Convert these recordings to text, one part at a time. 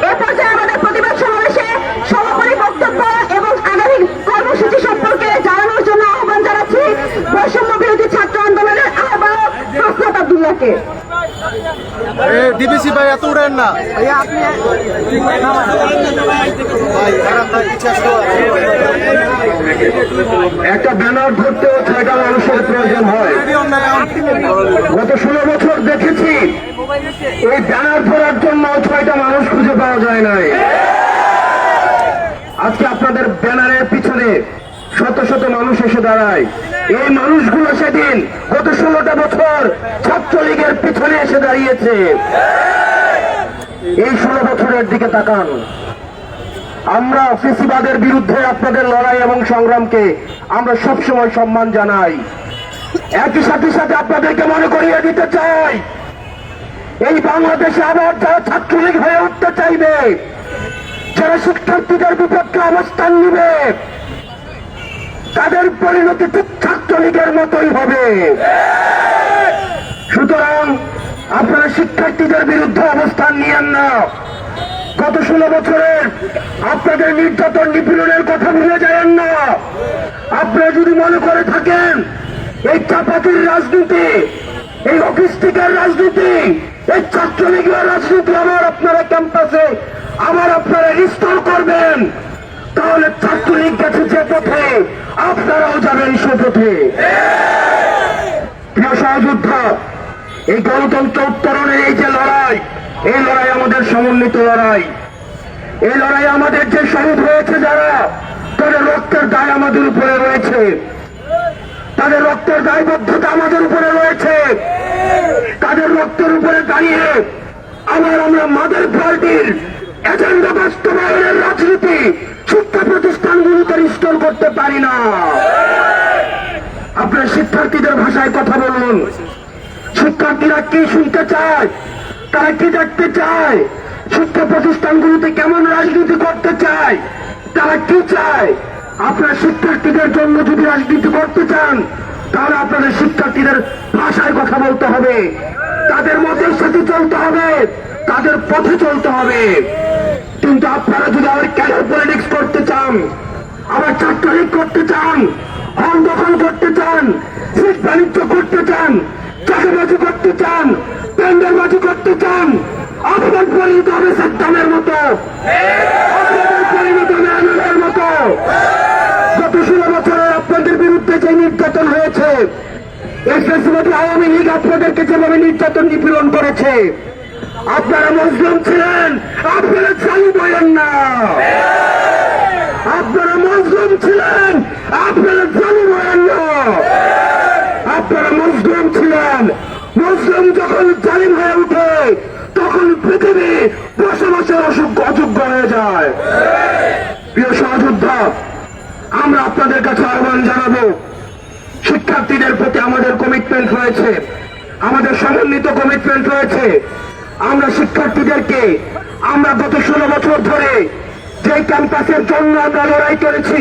এ পর্যায়ে আমাদের প্রতিবাদ সমাবেশে সমাপনী বক্তব্য এবং আগামী কর্মসূচি সম্পর্কে জানানোর জন্য আহ্বান জানাচ্ছি বৈষম্য বিরোধী ছাত্র আন্দোলনের আহ্বায়ক হাসনাত আব্দুল্লাহকে। ডিবিসি ভাই এত উড়েন না। ভাই এরা ভাই ইচ্ছা একটা ব্যানার ধরতেও ছয়টা মানুষের প্রয়োজন হয় গত ষোলো বছর দেখেছি এই ব্যানার ধরার জন্য ছয়টা মানুষ খুঁজে পাওয়া যায় নাই। আজকে আপনাদের ব্যানারের পিছনে শত শত মানুষ এসে দাঁড়ায়। এই মানুষগুলো সেদিন গত ষোলোটা বছর ছাত্রলীগের পিছনে এসে দাঁড়িয়েছে। এই ষোলো বছরের দিকে তাকান। আমরা ফেসিবাদের বিরুদ্ধে আপনাদের লড়াই এবং সংগ্রামকে আমরা সবসময় সম্মান জানাই। একই সাথে সাথে আপনাদেরকে মনে করিয়ে দিতে চাই। এই বাংলাদেশে আবার যারা ছাত্রলীগ হয়ে উঠতে চাইবে, যারা শিক্ষার্থীদের বিপক্ষে অবস্থান নিবে, তাদের পরিণতি ছাত্রলীগের মতোই হবে। সুতরাং আপনারা শিক্ষার্থীদের বিরুদ্ধে অবস্থান নিয়েন না। গত ষোলো বছরের আপনাদের নির্যাতন নিপীড়নের কথা ভুলে যাবেন না। আপনারা যদি মনে করে থাকেন, এই চাপাতির রাজনীতি, এই অকিস্টিকের রাজনীতি এই ছাত্রলীগের রাজনীতি আবার আপনারা ক্যাম্পাসে আবার আপনারা রিস্টোর করবেন। তাহলে ছাত্রলীগ গেছে যে পথে, আপনারাও যাবেন সে পথে প্রিয় সহযোদ্ধা, এই গণতন্ত্র উত্তরণের এই যে লড়াই, এই লড়াই আমাদের সমন্বিত লড়াই। এই লড়াই আমাদের যে শহীদ হয়েছে যারা, তাদের রক্তের দায় আমাদের উপরে রয়েছে। তাদের রক্তের দায়বদ্ধতা আমাদের উপরে রয়েছে। তাদের রক্তের দাঁড়িয়ে আবার আমরা মাদের পার্টির এজেন্ডা বাস্তবায়নের রাজনীতি, শিক্ষা প্রতিষ্ঠানগুলোতে রিস্টোর করতে পারি না। আপনার শিক্ষার্থীদের ভাষায় কথা বলুন। শিক্ষার্থীরা কি শুনতে চায়? তারা কি দেখতে চায়? শিক্ষা প্রতিষ্ঠানগুলোতে কেমন রাজনীতি করতে চায়? তারা কি চায়? আপনার শিক্ষার্থীদের জন্য যদি রাজনীতি করতে চান, তাহলে আপনাদের শিক্ষার্থীদের ভাষায় কথা বলতে হবে। তাদের মতের সাথে চলতে হবে। তাদের পথে চলতে হবে। কিন্তু আপনারা যদি আবার ক্যারিয়ার পলিটিক্স করতে চান, আবার ছাত্রলীগ করতে চান, হল দখল করতে চান, সিট বাণিজ্য করতে চান চাষাবাজি করতে চান প্যান্ডেলবাজি করতে চান আপনার পরিণত হবে সাদ্দামের মতো। আপনাদের পরিণত হবে আনন্দের মতো গত ষোলো বছরে আপনাদের বিরুদ্ধে যে নির্যাতন হয়েছে আওয়ামী লীগ আপনাদেরকে যেভাবে নির্যাতন নিপীড়ন করেছে, আপনারা মুসলিম ছিলেন, আপনারা চালু বলেন না। আপনারা মুসলিম ছিলেন, আপনারা চালু বলেন না। আপনারা মুসলিম ছিলেন। মুসলিম যখন জালিম হয়ে উঠে তখন পৃথিবী বসবাসের অযোগ্য অযোগ্য হয়ে যায়। প্রিয় সহযোদ্ধা, আমরা আপনাদের কাছে আহ্বান জানাব শিক্ষার্থীদের প্রতি আমাদের কমিটমেন্ট রয়েছে। আমাদের সমন্বিত কমিটমেন্ট রয়েছে। আমরা শিক্ষার্থীদেরকে, আমরা গত ষোলো বছর ধরে যে ক্যাম্পাসের জন্য আমরা লড়াই করেছি,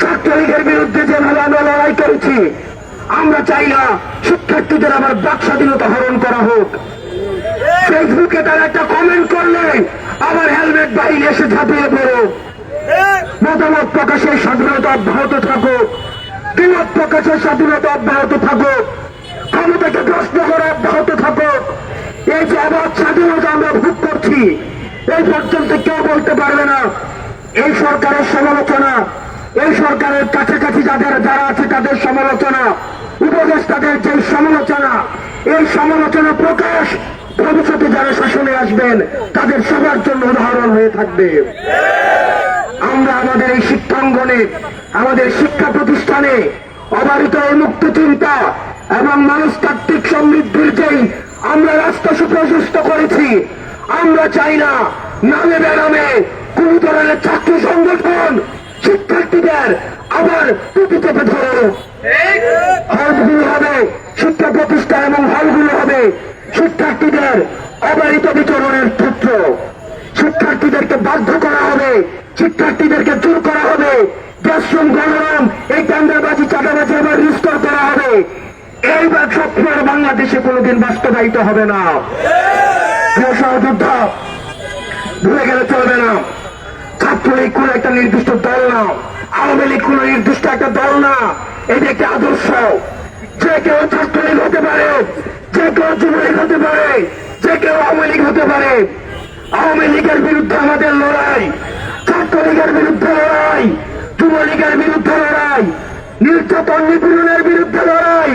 ছাত্রলীগের বিরুদ্ধে যেভাবে আমরা লড়াই করেছি, আমরা চাই না শিক্ষার্থীদের আবার বাক স্বাধীনতা হরণ করা হোক। ফেসবুকে তারা একটা কমেন্ট করলে আবার হেলমেট বাহিনী এসে ঝাঁপিয়ে পড়ো। মতামত প্রকাশের স্বাধীনতা অব্যাহত থাকুক। বিমত প্রকাশের স্বাধীনতা অব্যাহত থাকুক। ক্ষমতাকে প্রশ্ন করা অব্যাহত থাকুক। এই যে আবার স্বাধীনতা আমরা ভোগ করছি, এই পর্যন্ত কেউ বলতে পারবে না। এই সরকারের সমালোচনা, এই সরকারের কাছাকাছি যাদের, যারা আছে তাদের সমালোচনা, উপদেষ্টাদের যে সমালোচনা, এই সমালোচনা প্রকাশ ভবিষ্যতে যারা শাসনে আসবেন, তাদের সবার জন্য উদাহরণ হয়ে থাকবে। আমরা আমাদের এই শিক্ষাঙ্গনে আমাদের শিক্ষা প্রতিষ্ঠানে অবারিত মুক্ত চিন্তা এবং মনস্তাত্ত্বিক সমৃদ্ধির যেই আমরা রাস্তা সুপ্রশস্ত করেছি, আমরা চাই না নামে বেনামে কোন ধরনের ছাত্র সংগঠন শিক্ষার্থীদের আবার টুপি চেপে ধরো। হলগুলো হবে শিক্ষা প্রতিষ্ঠান এবং হলগুলো হবে শিক্ষার্থীদের অবারিত বিচরণের ক্ষেত্র। শিক্ষার্থীদেরকে বাধ্য করা হবে, শিক্ষার্থীদেরকে জোর করা হবে। দেশম গণরম এই টান্ডাবাজি চাঁদাবাজি আবার রিস্টোর করা হবে। এইবার স্বপ্ন আর বাংলাদেশে কোনোদিন বাস্তবায়িত হবে না। সহযোদ্ধা, ভুলে গেলে চলবে না। ছাত্রলীগ কোন একটা নির্দিষ্ট দল না। আওয়ামী লীগ কোন নির্দিষ্ট একটা দল না। এটি একটি আদর্শ। যে কেউ ছাত্রলীগ হতে পারে, যে কেউ যুবলীগ হতে পারে, যে কেউ আওয়ামী লীগ হতে পারে। আওয়ামী লীগের বিরুদ্ধে আমাদের লড়াই, ছাত্রলীগের বিরুদ্ধে লড়াই। যুবলীগের বিরুদ্ধে লড়াই, নির্যাতন নিপীড়নের বিরুদ্ধে লড়াই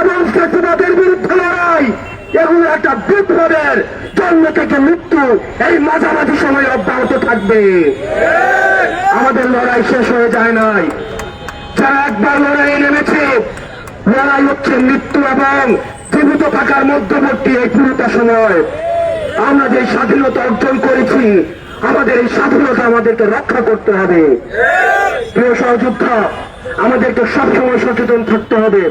এবং স্বেচ্ছতাদের বিরুদ্ধে লড়াই, এগুলো একটা বিপ্লবের জন্ম থেকে মৃত্যু এই মাঝামাঝি সময় অব্যাহত থাকবে। আমাদের লড়াই শেষ হয়ে যায় নাই। যারা একবার লড়াইয়ে নেমেছে, লড়াই হচ্ছে মৃত্যু এবং জীবিত থাকার মধ্যবর্তী এই পুরোটা সময়। আমরা যে স্বাধীনতা অর্জন করেছি আমাদের এই স্বাধীনতা আমাদেরকে রক্ষা করতে হবে। প্রিয় সহযোদ্ধা, আমাদেরকে সবসময় সচেতন থাকতে হবে।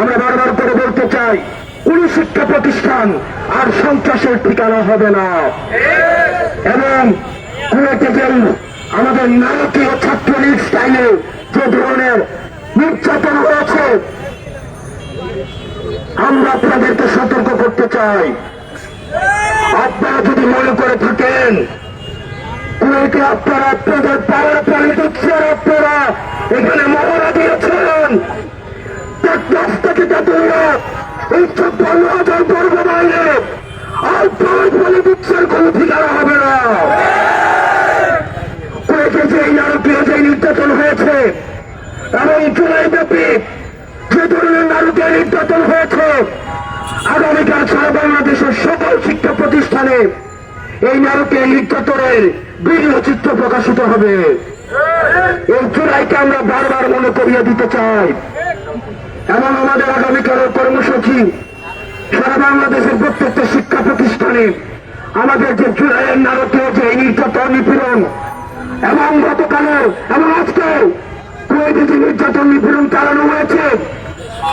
আমরা বারবার করে বলতে চাই, কোন শিক্ষা প্রতিষ্ঠান আর সন্ত্রাসের ঠিকানা হবে না। এবং যে আমাদের নারকীয় ছাত্রলীগ স্টাইলে যে ধরনের নির্যাতন হয়েছে, আমরা আপনাদেরকে সতর্ক করতে চাই। আপনারা যদি মনে করে থাকেন কুয়েতে আপনারা, আপনাদের পাওয়ার পানি দিচ্ছেন আপনারা এখানে মহড়া দিয়েছেন। দশ থেকে তেতুল্লা এই চব্বান্ন হাজার বাইরে আর পাঁচ বলে দিচ্ছেন কোন ঠিকানা হবে না। কুয়েতে যে নারকীয় যে নির্যাতন হয়েছে, এবং জুলাই ব্যাপী যে ধরনের নারকীয় নির্যাতন হয়েছে, আগামীকাল সারা বাংলাদেশের সকল শিক্ষা প্রতিষ্ঠানে এই নারকীয় নির্যাতনের ভিডিও চিত্র প্রকাশিত হবে। এই জুলাইকে আমরা বারবার মনে করিয়ে দিতে চাই। এবং আমাদের আগামীকালের কর্মসূচি সারা বাংলাদেশের প্রত্যেকটা শিক্ষা প্রতিষ্ঠানে আমাদের যে জুলাইয়ের নারকীয় যে নির্যাতন নিপীড়ন এবং গতকালের এবং আজকে কুয়েতে নির্যাতন নিপীড়ন চালানো হয়েছে,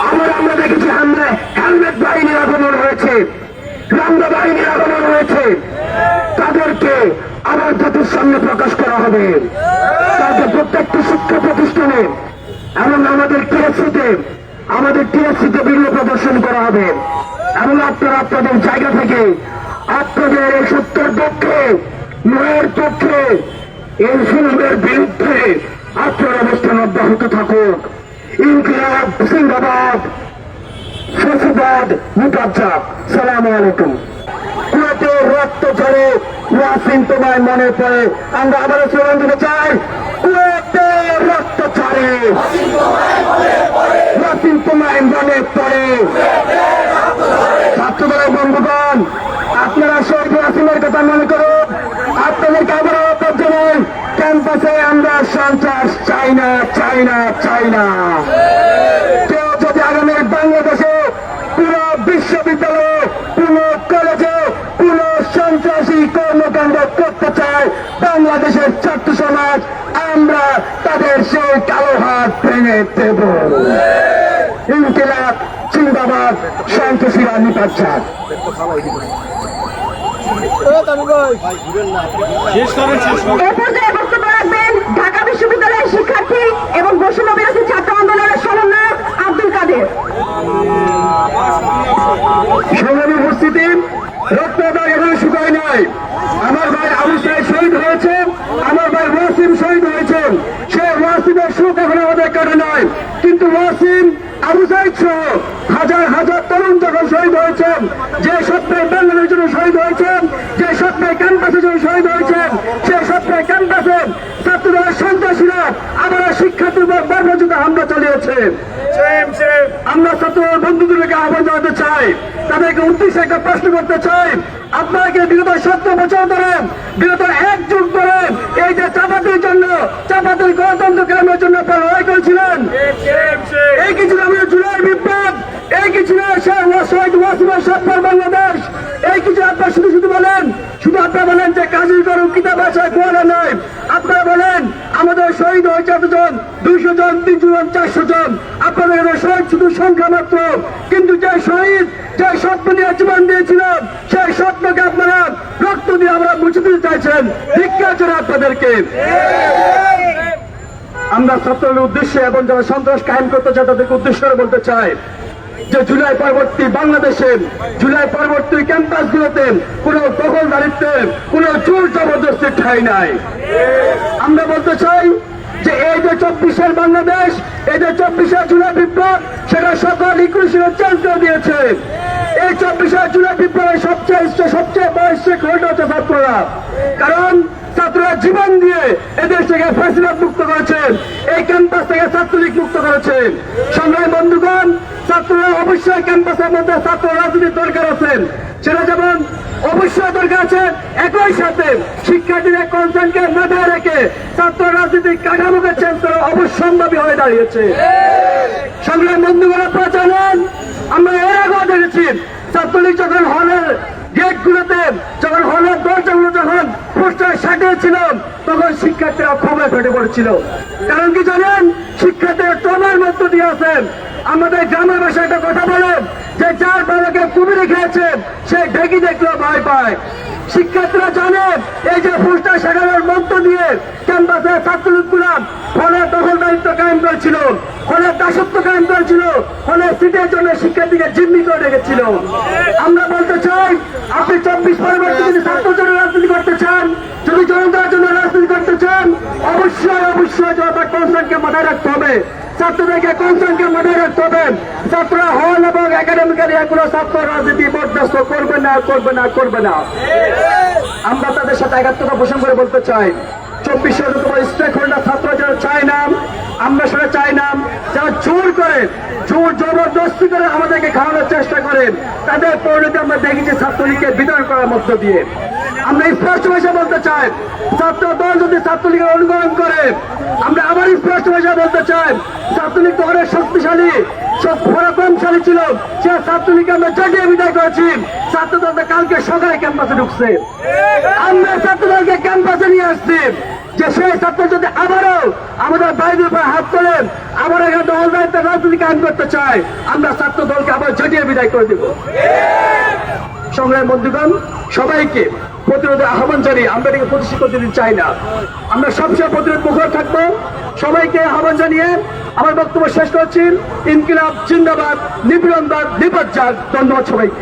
আবার আমরা দেখেছি আমরা হেলমেট বাহিনীর আগমন হয়েছে, রামদা বাহিনীর আগমন হয়েছে। তাদেরকে আবার জাতির সামনে প্রকাশ করা হবে। তাদের প্রত্যেকটি শিক্ষা প্রতিষ্ঠানে এবং আমাদের টিএসসিতে আমাদের টিএসসিতে বিরল প্রদর্শন করা হবে। এবং আপনারা আপনাদের জায়গা থেকে আপনাদের এই সত্যের পক্ষে, ন্যায়ের পক্ষে এই ফিল্মের বিরুদ্ধে আপনার অবস্থান অব্যাহত থাকুক। ইনকিলাব সিন্দাবাদ ফেসিবাদ মুটাজ্জাব সালাম আলাইকুম। কুয়েতে রক্ত ঝরে ওয়াসিম তোমায় মনে পড়ে। আমরা আবারও স্লোগান দিতে চাই। রক্ত ঝরে ওয়াসিম তোমায় মনে পড়ে। ছাত্রদলের বন্ধুগণ, আপনারা শহীদ ওয়াসিমের কথা মনে করুন। আপনাদেরকে আবারও অপর ক্যাম্পাসে আমরা সন্ত্রাস চাই না চাই না চাই না। কেউ যদি আগামী বাংলাদেশে পুরো বিশ্ববিদ্যালয়ে পুরো কলেজে পুরো সন্ত্রাসী কর্মকাণ্ড বাংলাদেশের ছাত্র সমাজ, আমরা তাদের সেই কালো হাত ভেঙে দেব। ইনকিলাব, জিন্দাবাদ সন্ত্রাসীরা নিপাচ্ছাদ শেষ করেন Show! সে শহীদ ওয়াসিমের সত্তর বাংলাদেশ। এই কিছু আপনারা শুধু শুধু বলেন, শুধু আপনারা বলেন যে কাজী করুন কিতাব আছে কোয়ারা নয়। আপনারা বলেন, আমাদের শহীদ হয়েছে এতজন, দুইশো জন, তিনশো জন, চারশো জন। আপনাদের শহীদ শুধু সংখ্যা মাত্র। কিন্তু যে শহীদ, যে স্বপ্ন নিয়ে জীবন দিয়েছিলেন সেই স্বপ্নকে আপনারা রক্ত দিয়ে আমরা মুছে দিতে চাইছেন। ভিক্ষা চলে আপনাদেরকে? আমরা ছাত্রদের উদ্দেশ্যে এবং যারা সন্ত্রাস কায়েম করতে চায়, তাদেরকে উদ্দেশ্য করে বলতে চাই যে জুলাই পরবর্তী বাংলাদেশে, জুলাই পরবর্তী ক্যাম্পাসগুলোতে কোনো দখলদারিত্বে কোনো জোর জবরদস্তি ঠাই নাই। আমরা বলতে চাই যে এই যে চব্বিশের বাংলাদেশ, এই যে চব্বিশের জুলাই বিপ্লব, সেটা সকল ইকুয়েশনের করে দিয়েছে। এই চব্বিশের জুলাই বিপ্লবের সবচেয়ে সবচেয়ে বয়স হচ্ছে ছাত্ররা। কারণ ছাত্ররা জীবন দিয়ে এদেশ থেকে ফ্যাসিলাত মুক্ত করেছেন, এই ক্যাম্পাস থেকে ছাত্রলীগ মুক্ত করেছেন। সংগ্রামী বন্ধুগণ, ছাত্ররা অবশ্যই ক্যাম্পাসের মধ্যে ছাত্র রাজনীতির দরকার আছেন। সেটা যেমন অবশ্যই দরকার আছে একই সাথে শিক্ষার্থীদের কনসার্নকে মাথায় রেখে ছাত্র রাজনীতির কাঠামোকে চেঞ্জ করা অবশ্যম্ভাবী হয়ে দাঁড়িয়েছে। সংগ্রাম বন্ধুগণ, আপনারা জানেন, আমরা এর আগেও দেখেছি, ছাত্রলীগ যখন হলের গেটগুলোতে যখন হলের দরজাগুলো যখন পোস্টার সাটিয়েছিল তখন শিক্ষার্থীরা ক্ষমা ফেটে পড়েছিল। কারণ কি জানেন? শিক্ষার্থীরা ট্রমার মধ্য দিয়ে আছেন আমাদের গ্রামের ভাষায় একটা কথা বলেন যে যার বাবাকে কুমিরে খেয়েছেন সে ঢেকি দেখলেও ভয় পায়। শিক্ষার্থীরা জানেন এই যে পোস্টার সাজানোর মধ্য দিয়ে ক্যাম্পাসে ছাত্রলীগ গুলাম ফলের দখলদারিত্ব কায়েম করেছিল ফলের দাসত্ব কায়েম করেছিল ফলের সিটের জন্য শিক্ষার্থীকে জিম্মি করে রেখেছিল। আমরা বলতে চাই, আপনি চব্বিশ পরবর্তী যদি ছাত্র জন্য রাজনীতি করতে চান, যদি জনতার জন্য রাজনীতি করতে চান, অবশ্যই অবশ্যই জনতার কনসার্নকে মাথায় রাখতে হবে। ছাত্রদেরকে কনসার্নকে মাথায় রাখতে হবে। ছাত্ররা হল এবং একাডেমিক্যালি এগুলো ছাত্র রাজনীতি বরদাস্ত করবে না করবে না করবে না। আমরা তাদের সাথে একাত্মতা পোষণ করে বলতে চাই। চব্বিশে অন্যতম স্টেক হোল্ডার ছাত্র যারা চায় না, আমরা সেটা চাই না, যারা জোর করেন জোর জবরদস্তি করে আমাদেরকে খাওয়ানোর চেষ্টা করেন তাদের পরিণতি আমরা দেখেছি ছাত্রলীগকে বিতরণ করার মধ্য দিয়ে। আমরা স্পষ্ট ভাষা বলতে চাই ছাত্র দল যদি ছাত্রলীগের অনুকরণ করে, আমরা আবার স্পষ্ট ভাষা বলতে চাই, ছাত্রলীগ তো অনেক শক্তিশালী, সব পরাক্রমশালী ছিল, সে ছাত্রলীগকে আমরা জটিয়ে বিদায় করেছি। ছাত্রদল তো কালকে সকালে ক্যাম্পাসে ঢুকছে। আমরা ছাত্রদলকে ক্যাম্পাসে নিয়ে আসছি। যে সেই ছাত্র যদি আবারও আমাদের বাইরের উপর হাত তোলেন আবার এখানে দল দায়িত্ব রাজনীতি কায়েম করতে চায়, আমরা ছাত্র দলকে আবার জটিয়ে বিদায় করে দেব। সংগ্রাম বন্ধুগণ, সবাইকে প্রতিরোধের আহ্বান জানিয়ে আমরা এটাকে প্রতিষ্ঠিত দিতে চাই না। আমরা সবচেয়ে প্রতিরোধ মুখর থাকব। সবাইকে আহ্বান জানিয়ে আমার বক্তব্য শেষ করছি। ইনকিলাব জিন্দাবাদ নিপীড়নবাদ নিপজ্জাক ধন্যবাদ সবাইকে।